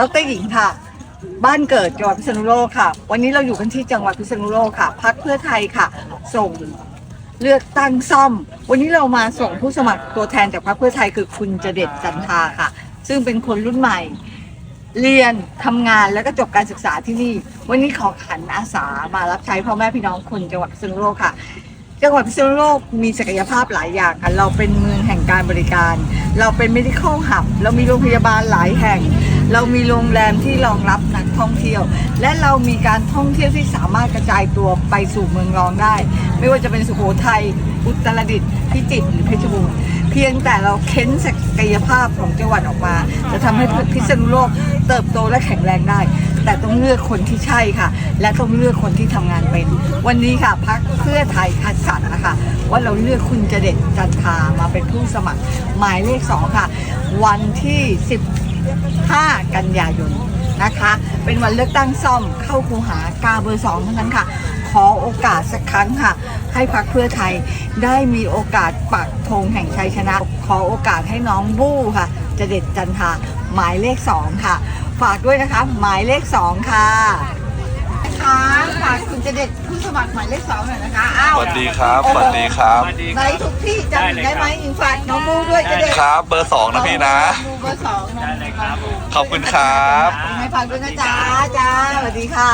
ดรหญิงค่ะ บ้านเกิดจังหวัดพิษณุโลกค่ะ วันนี้เราอยู่กันที่จังหวัดพิษณุโลกค่ะ พักเพื่อไทยค่ะ ส่งเลือกตั้งซ่อม วันนี้เรามาส่งผู้สมัครตัวแทนจากพรรคเพื่อไทยคือคุณจเด็ดจันทาค่ะ ซึ่งเป็นคนรุ่นใหม่ เรียนทำงานแล้วก็จบการศึกษาที่นี่ วันนี้ขอขันอาสามารับใช้พ่อแม่พี่น้องคนจังหวัดพิษณุโลกค่ะจังหวัดพิษณุโลกมีศักยภาพหลายอย่างค่ะเราเป็นเมืองแห่งการบริการ เราเป็น medical hub เรามีโรงพยาบาลหลายแห่ง เรามีโรงแรมที่รองรับนักท่องเที่ยว และเรามีการท่องเที่ยวที่สามารถกระจายตัวไปสู่เมืองรองได้ ไม่ว่าจะเป็นสุโขทัยอุตรดิตถ์พิจิตรหรือเพชรบูรณ์เพียงแต่เราเค้นศักยภาพของจังหวัดออกมา จะทำให้พิษณุโลกเติบโตและแข็งแรงได้ แต่ต้องเลือกคนที่ใช่ค่ะ และต้องเลือกคนที่ทำงานเป็น วันนี้ค่ะพักเพื่อไทยคัดสรรนะคะว่าเราเลือกคุณจเด็ดจันทามาเป็นผู้สมัคร หมายเลขสองค่ะ วันที่ 15กันยายนนะคะ เป็นวันเลือกตั้งซ่อมเข้าคูหากาเบอร์สองเท่านั้นค่ะ ขอโอกาสสักครั้งค่ะ ให้พักเพื่อไทยได้มีโอกาสปักธงแห่งชัยชนะ ขอโอกาสให้น้องบู้ค่ะ จะเด็ดจันทาหมายเลขสองค่ะ ฝากด้วยนะคะ หมายเลขสองค่ะค่ะฝากคุณจะเด็ดผู้สมัครหมายเลขสองหน่อยนะคะ อ้าวสวัสดีครับสวัสดีครับในทุกที่จำหญิงได้ไหมหญิงฝากน้องบู้ด้วยจะเด็ดครับ เบอร์สองนะพี่นะบู้เบอร์สองน้องบู้ ขอบคุณครับให้ฝากด้วยนะจ๊ะจ้าสวัสดีค่ะ